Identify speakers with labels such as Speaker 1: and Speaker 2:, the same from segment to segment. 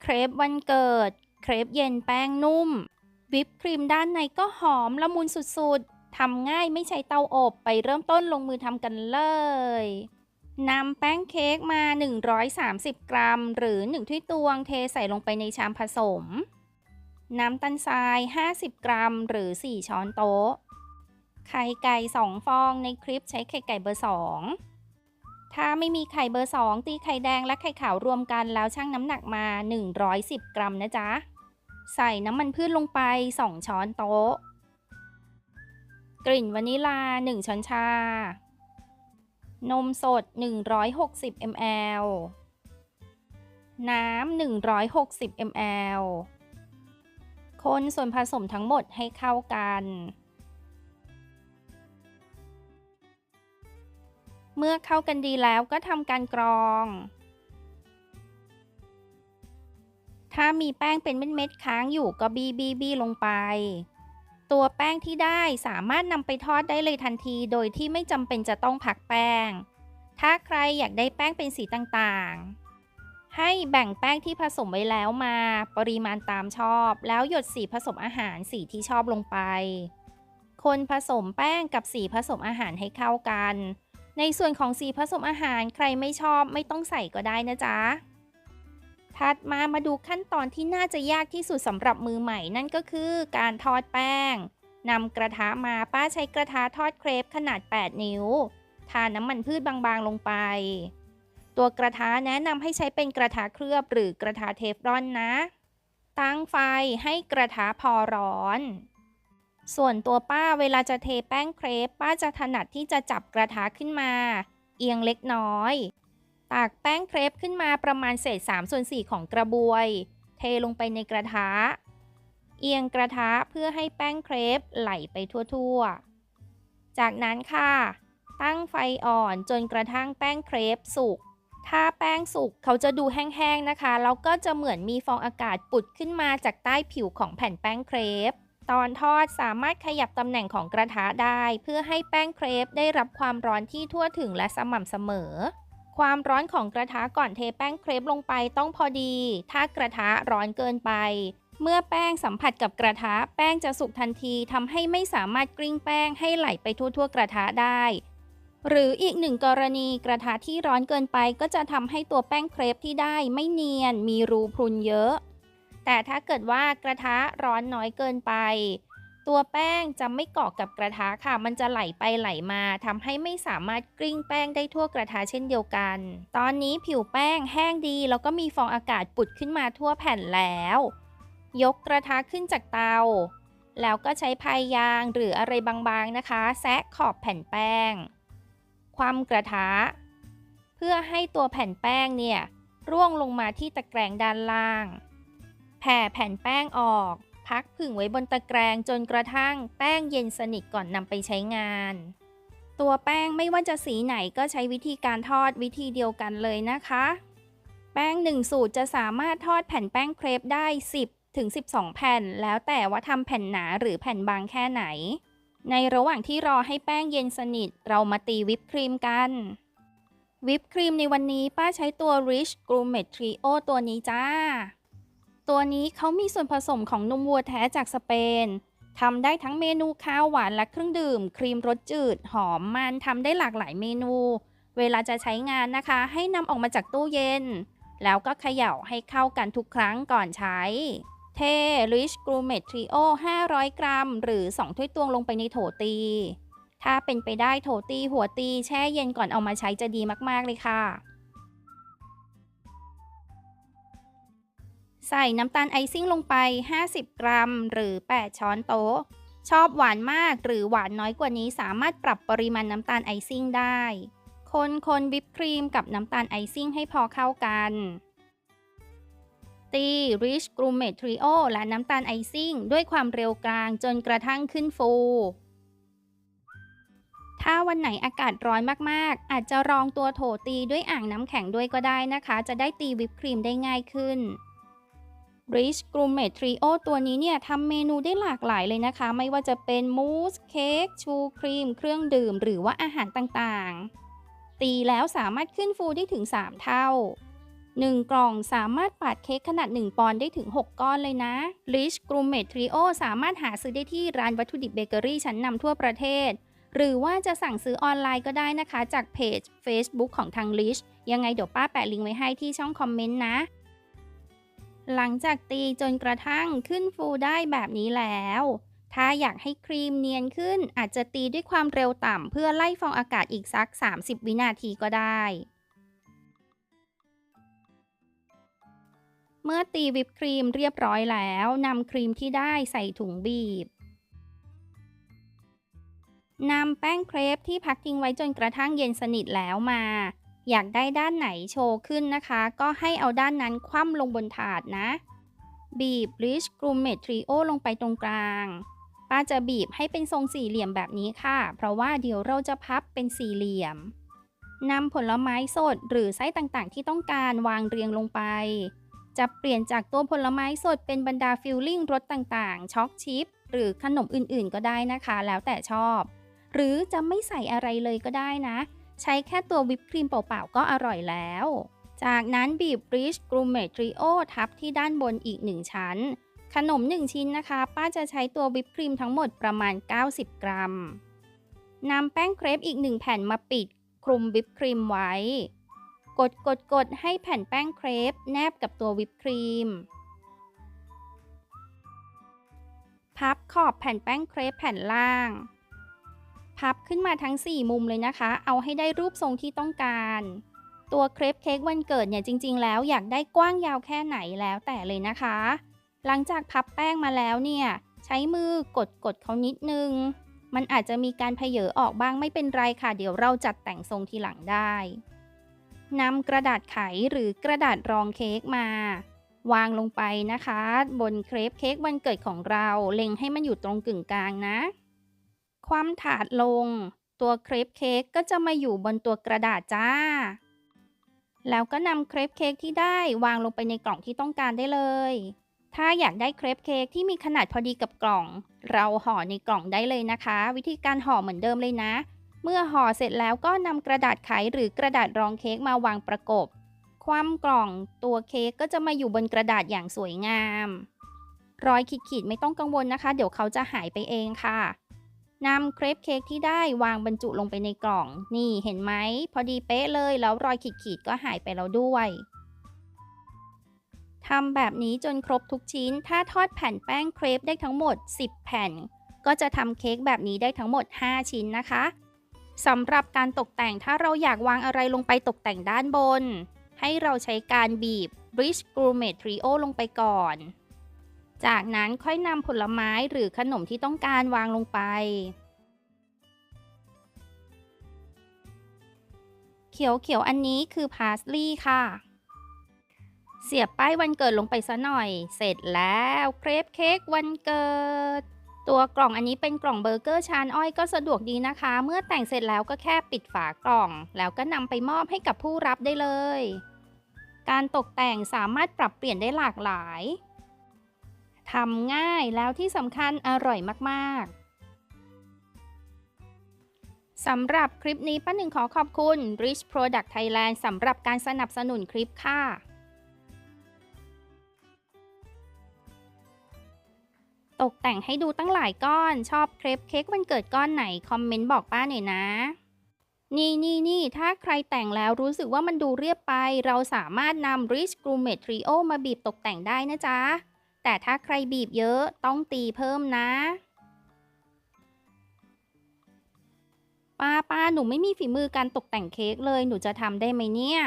Speaker 1: เครปวันเกิด เครปเย็นแป้งนุ่ม วิปครีมด้านในก็หอมละมุนสุดๆทำง่ายไม่ใช้เตาอบไปเริ่มต้นลงมือทำกันเลยนำแป้งเค้กมา 130 กรัม หรือ 1 ถ้วยตวงเทใส่ลงไปในชามผสม น้ำตาลทราย 50 กรัม หรือ 4 ช้อนโต๊ะ ไข่ไก่ 2 ฟอง ในคลิปใช้ไข่ไก่เบอร์ 2 ถ้าไม่มีไข่เบอร์ 2 ตีไข่แดงและไข่ขาวรวมกันแล้วชั่งน้ำหนักมา 110 กรัมนะจ๊ะ ใส่น้ำมันพืชลงไป 2 ช้อนโต๊ะ กลิ่นวานิลา 1 ช้อนชา นมสด 160 ml น้ำ 160 ml คนส่วนผสมทั้งหมดให้เข้ากัน เมื่อเข้ากันดีแล้วก็ทำการกรอง ถ้ามีแป้งเป็นเม็ดๆค้างอยู่ก็บีบีบีลงไป ตัวแป้งที่ได้สามารถนำไปทอดได้เลยทันทีโดยที่ไม่จำเป็นจะต้องพักแป้ง ถ้าใครอยากได้แป้งเป็นสีต่างๆ ให้แบ่งแป้งที่ผสมไว้แล้วมา ปริมาณตามชอบ แล้วหยดสีผสมอาหารสีที่ชอบลงไป คนผสมแป้งกับสีผสมอาหารให้เข้ากัน ในส่วนของสีผสมอาหารใครไม่ชอบไม่ต้องใส่ก็ได้นะจ๊ะ ถัดมามาดูขั้นตอนที่น่าจะยากที่สุดสำหรับมือใหม่นั่นก็คือการทอดแป้งนำกระทะมาป้าใช้กระทะทอดเครปขนาด 8 นิ้ว ทาน้ำมันพืชบางๆลงไป ตัวกระทะแนะนำให้ใช้เป็นกระทะเคลือบหรือกระทะเทฟลอนนะ ตั้งไฟให้กระทะพอร้อน ส่วนตัวป้าเวลาจะเทแป้งเครปป้าจะถนัดที่จะจับกระทะขึ้นมา เอียงเล็กน้อยตักแป้งเครปขึ้นมาประมาณเศษ3ส่วน4ของกระบวย เทลงไปในกระทะ เอียงกระทะเพื่อให้แป้งเครปไหลไปทั่วๆ จากนั้นค่ะ ตั้งไฟอ่อนจนกระทั่งแป้งเครปสุกถ้าแป้งสุกเขาจะดูแห้งๆนะคะแล้วก็จะเหมือนมีฟองอากาศปุดขึ้นมาจากใต้ผิวของแผ่นแป้งเครป ตอนทอดสามารถขยับตำแหน่งของกระทะได้ เพื่อให้แป้งเครปได้รับความร้อนที่ทั่วถึงและสม่ำเสมอ ความร้อนของกระทะก่อนเทแป้งเครปลงไปต้องพอดี ถ้ากระทะร้อนเกินไป เมื่อแป้งสัมผัสกับกระทะ แป้งจะสุกทันทีทำให้ไม่สามารถกลิ้งแป้งให้ไหลไปทั่วๆกระทะได้ หรืออีกหนึ่งกรณีกระทะที่ร้อนเกินไปก็จะทำให้ตัวแป้งเครปที่ได้ไม่เนียน มีรูพรุนเยอะ แต่ถ้าเกิดว่ากระทะร้อนน้อยเกินไป ตัวแป้งจะไม่เกาะกับกระทะค่ะ มันจะไหลไปไหลมาทำให้ไม่สามารถกลิ้งแป้งได้ทั่วกระทะเช่นเดียวกัน ตอนนี้ผิวแป้งแห้งดี แล้วก็มีฟองอากาศปุดขึ้นมาทั่วแผ่นแล้ว ยกกระทะขึ้นจากเตา แล้วก็ใช้พายยางหรืออะไรบางๆนะคะ แซะขอบแผ่นแป้ง ความกระทะ เพื่อให้ตัวแผ่นแป้งเนี่ยร่วงลงมาที่ตะแกรงด้านล่าง แผ่แผ่นแป้งออก พักผึ่งไว้บนตะแกรงจนกระทั่งแป้งเย็นสนิทก่อนนำไปใช้งาน ตัวแป้งไม่ว่าจะสีไหนก็ใช้วิธีการทอดวิธีเดียวกันเลยนะคะ แป้งหนึ่งสูตรจะสามารถทอดแผ่นแป้งเครปได้ 10ถึง12 แผ่น แล้วแต่ว่าทำแผ่นหนาหรือแผ่นบางแค่ไหน ในระหว่างที่รอให้แป้งเย็นสนิท เรามาตีวิปครีมกันวิปครีมในวันนี้ป้าใช้ตัว Rich Gourmet Trio ตัวนี้จ้า ตัวนี้เขามีส่วนผสมของนมวัวแท้จากสเปนทำได้ทั้งเมนูข้าวหวานและเครื่องดื่ม ครีมรสจืด หอมมันทำได้หลากหลายเมนู เวลาจะใช้งานนะคะ ให้นำออกมาจากตู้เย็น แล้วก็เขย่าให้เข้ากันทุกครั้งก่อนใช้ เท Rich Gourmet Trio 500 กรัม หรือ 2 ถ้วยตวงลงไปในโถตี ถ้าเป็นไปได้โถตีหัวตีแช่เย็นก่อนเอามาใช้จะดีมากๆเลยค่ะ ใส่น้ำตาลไอซิ่งลงไป 50 กรัม หรือ 8 ช้อนโต๊ะ ชอบหวานมากหรือหวานน้อยกว่านี้สามารถปรับปริมาณน้ำตาลไอซิ่งได้ คนคนวิปครีมกับน้ำตาลไอซิ่งให้พอเข้ากันตี Rich Gourmet Trio และน้ำตาลไอซิ่ง ด้วยความเร็วกลางจนกระทั่งขึ้นฟู ถ้าวันไหนอากาศร้อนมาก ๆ อาจจะรองตัวโถตีด้วยอ่างน้ำแข็งด้วยก็ได้นะคะ จะได้ตีวิปครีมได้ง่ายขึ้น Rich Gourmet Trio ตัวนี้เนี่ยทำเมนูได้หลากหลายเลยนะคะ ไม่ว่าจะเป็นมูสเค้กชูครีม เครื่องดื่ม หรือว่าอาหารต่างๆ ตีแล้วสามารถขึ้นฟูได้ถึง 3 เท่า 1 กล่องสามารถปาดเค้กขนาด 1 ปอนด์ได้ถึง 6 ก้อนเลยนะ Rich Gourmet Trio สามารถหาซื้อได้ที่ร้านวัตถุดิบเบเกอรี่ชั้นนำทั่วประเทศ หรือว่าจะสั่งซื้อออนไลน์ก็ได้นะคะ จากเพจ Facebook ของทาง Rich ยังไงเดี๋ยวป้าแปะลิงก์ไว้ให้ที่ช่องคอมเมนต์นะ หลังจากตีจนกระทั่งขึ้นฟูได้แบบนี้แล้ว ถ้าอยากให้ครีมเนียนขึ้นอาจจะตีด้วยความเร็วต่ำเพื่อไล่ฟองอากาศอีกสัก 30 วินาทีก็ได้ เมื่อตีวิปครีมเรียบร้อยแล้วนำครีมที่ได้ใส่ถุงบีบนำแป้งเครปที่พักทิ้งไว้จนกระทั่งเย็นสนิทแล้วมา อยากได้ด้านไหนโชว์ขึ้นนะคะ ก็ให้เอาด้านนั้นคว่ำลงบนถาดนะ บีบ Rich Gourmet Trio ลงไปตรงกลางป้าจะบีบให้เป็นทรงสี่เหลี่ยมแบบนี้ค่ะ เพราะว่าเดี๋ยวเราจะพับเป็นสี่เหลี่ยมนำผลไม้สดหรือไส้ต่างๆ ที่ต้องการวางเรียงลงไป จะเปลี่ยนจากตัวผลไม้สดเป็นบรรดาฟิลลิ่งรสต่างๆ ช็อกชิพหรือขนมอื่นๆ ก็ได้นะคะ แล้วแต่ชอบ หรือจะไม่ใส่อะไรเลยก็ได้นะ ใช้แค่ตัววิปครีมเปล่าๆก็อร่อยแล้ว จากนั้นบีบ Rich Gourmet Trio ทับที่ด้านบนอีก 1 ชั้น ขนม 1 ชิ้นนะคะ ป้าจะใช้ตัววิปครีมทั้งหมดประมาณ 90 กรัมนำแป้งเครปอีก 1 แผ่นมาปิด คลุมวิปครีมไว้ กดกดกดให้แผ่นแป้งเครปแนบกับตัววิปครีม พับขอบแผ่นแป้งเครปแผ่นล่าง พับขึ้นมาทั้ง 4 มุมเลยนะคะ เอาให้ได้รูปทรงที่ต้องการ ตัวเครปเค้กวันเกิดเนี่ยจริง ๆ แล้วอยากได้กว้างยาวแค่ไหนแล้วแต่เลยนะคะ หลังจากพับแป้งมาแล้วเนี่ยใช้มือกดกดเขานิดนึง มันอาจจะมีการเพเยอออกบ้างไม่เป็นไรค่ะ เดี๋ยวเราจัดแต่งทรงทีหลังได้นำกระดาษไขหรือกระดาษรองเค้กมา วางลงไปนะคะ บนเครปเค้กวันเกิดของเรา เล็งให้มันอยู่ตรงกึ่งกลางนะ คว่ำถาดลง ตัวเครปเค้กก็จะมาอยู่บนตัวกระดาษจ้า แล้วก็นำเครปเค้กที่ได้วางลงไปในกล่องที่ต้องการได้เลย ถ้าอยากได้เครปเค้กที่มีขนาดพอดีกับกล่อง เราห่อในกล่องได้เลยนะคะ วิธีการห่อเหมือนเดิมเลยนะ เมื่อห่อเสร็จแล้วก็นำกระดาษไขหรือกระดาษรองเค้กมาวางประกบ คว่ำกล่องตัวเค้กก็จะมาอยู่บนกระดาษอย่างสวยงามรอยขีดๆไม่ต้องกังวลนะคะ เดี๋ยวเขาจะหายไปเองค่ะ นำเครปเค้กที่ได้วางบรรจุลงไปในกล่อง นี่เห็นไหม พอดีเป๊ะเลย แล้วรอยขีดๆก็หายไปแล้วด้วยทำแบบนี้จนครบทุกชิ้น ถ้าทอดแผ่นแป้งเครปได้ทั้งหมด 10 แผ่น ก็จะทำเค้กแบบนี้ได้ทั้งหมด 5 ชิ้นนะคะสำหรับการตกแต่งถ้าเราอยากวางอะไรลงไปตกแต่งด้านบน ให้เราใช้การบีบ Rich Gourmet Trio ลงไปก่อน จากนั้นค่อยนำผลไม้หรือขนมที่ต้องการวางลงไป เขียวๆอันนี้คือพาสลีย์ค่ะ เสียบป้ายวันเกิดลงไปซะหน่อย เสร็จแล้วเครปเค้กวันเกิด ตัวกล่องอันนี้เป็นกล่องเบอร์เกอร์ชานอ้อยก็สะดวกดีนะคะ เมื่อแต่งเสร็จแล้วก็แค่ปิดฝากล่อง แล้วก็นำไปมอบให้กับผู้รับได้เลย การตกแต่งสามารถปรับเปลี่ยนได้หลากหลาย ทำง่ายแล้วที่สำคัญอร่อยมากๆ สำหรับคลิปนี้ป้าหนึ่งขอขอบคุณ Rich Product Thailand สำหรับการสนับสนุนคลิปค่ะตกแต่งให้ดูตั้งหลายก้อนชอบเครปเค้กวันเกิดก้อนไหน คอมเมนต์บอกป้าหน่อยนะ นี่นี่นี่ถ้าใครแต่งแล้วรู้สึกว่ามันดูเรียบไป เราสามารถนำ Rich Gourmet Trio มาบีบตกแต่งได้นะจ๊ะ แต่ถ้าใครบีบเยอะต้องตีเพิ่มนะป้าป้าหนูไม่มีฝีมือการตกแต่งเค้กเลยหนูจะทำได้ไหมเนี่ย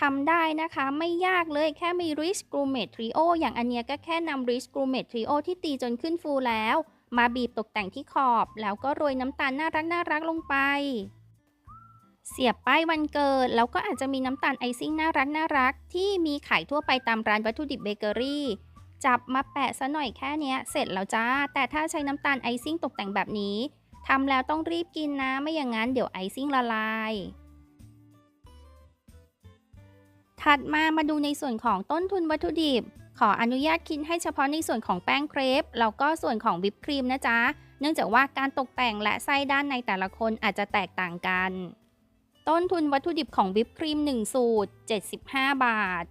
Speaker 1: ทำได้นะคะไม่ยากเลยแค่มี Rich Gourmet Trio อย่างอันเนี้ยก็แค่นำ Rich Gourmet Trio ที่ตีจนขึ้นฟูแล้ว มาบีบตกแต่งที่ขอบ แล้วก็โรยน้ำตาลน่ารักน่ารักลงไป เสียบป้ายวันเกิด แล้วก็อาจจะมีน้ำตาลไอซิ่งน่ารักน่ารักที่มีขายทั่วไปตามร้านวัตถุดิบเบเกอรี่ จับมาแปะซะหน่อยแค่เนี้ยเสร็จแล้วจ้า แต่ถ้าใช้น้ำตาลไอซิ่งตกแต่งแบบนี้ทำแล้วต้องรีบกินนะ ไม่อย่างนั้นเดี๋ยวไอซิ่งละลาย ถัดมามาดูในส่วนของต้นทุนวัตถุดิบ ขออนุญาตคิดให้เฉพาะในส่วนของแป้งเครปแล้วก็ส่วนของวิปครีมนะจ๊ะ เนื่องจากว่าการตกแต่งและไส้ด้านในแต่ละคนอาจจะแตกต่างกัน ต้นทุนวัตถุดิบของวิปครีม1สูตร 75 บาท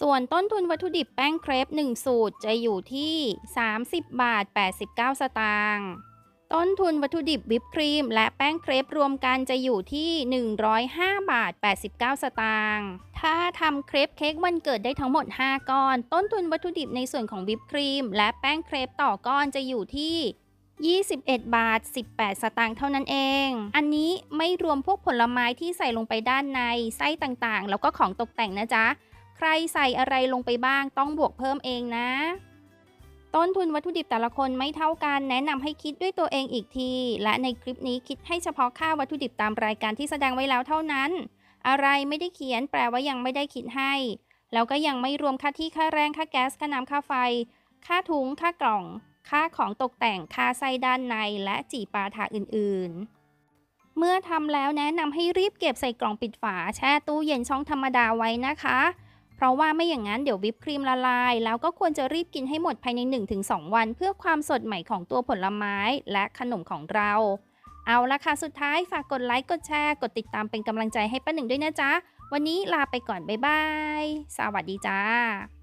Speaker 1: ส่วนต้นทุนวัตถุดิบแป้งเครป1 สูตรจะอยู่ที่ 30 บาท 89 สตางค์ต้นทุนวัตถุดิบวิปครีม และแป้งเครปรวมกันจะอยู่ที่ 105 บาท 89 สตางค์ถ้าทำเครปเค้กวันเกิดได้ทั้งหมด 5 ก้อน ต้นทุนวัตถุดิบในส่วนของวิปครีม และแป้งเครปต่อก้อนจะอยู่ที่ 21 บาท 18 สตางค์เท่านั้นเอง อันนี้ไม่รวมพวกผลไม้ที่ใส่ลงไปด้านในไส้ต่างๆ แล้วก็ของตกแต่งนะจ๊ะ ใครใส่อะไรลงไปบ้างต้องบวกเพิ่มเองนะ ต้นทุนวัตถุดิบแต่ละคนไม่เท่ากันแนะนำให้คิดด้วยตัวเองอีกที และในคลิปนี้คิดให้เฉพาะค่าวัตถุดิบตามรายการที่แสดงไว้แล้วเท่านั้น อะไรไม่ได้เขียนแปลว่ายังไม่ได้คิดให้ แล้วก็ยังไม่รวมค่าที่ค่าแรงค่าแก๊สค่าน้ำค่าไฟ ค่าถุงค่ากล่อง ค่าของตกแต่งค่าไส้ด้านในและจีปาถาอื่น ๆเมื่อทำแล้วแนะนำให้รีบเก็บใส่กล่องปิดฝา แช่ตู้เย็นช่องธรรมดาไว้นะคะ ราะว่าไม่อย่างนั้นเดี๋ยววิปครีมละลาย แล้วก็ควรจะรีบกินให้หมดภายใน 1-2 วัน เพื่อความสดใหม่ของตัวผลไม้และขนมของเรา เอาละค่ะ สุดท้ายฝากกดไลค์กดแชร์ กดติดตามเป็นกำลังใจให้ป้าหนึ่งด้วยนะจ๊ะ วันนี้ลาไปก่อน บ๊ายบาย สวัสดีจ้า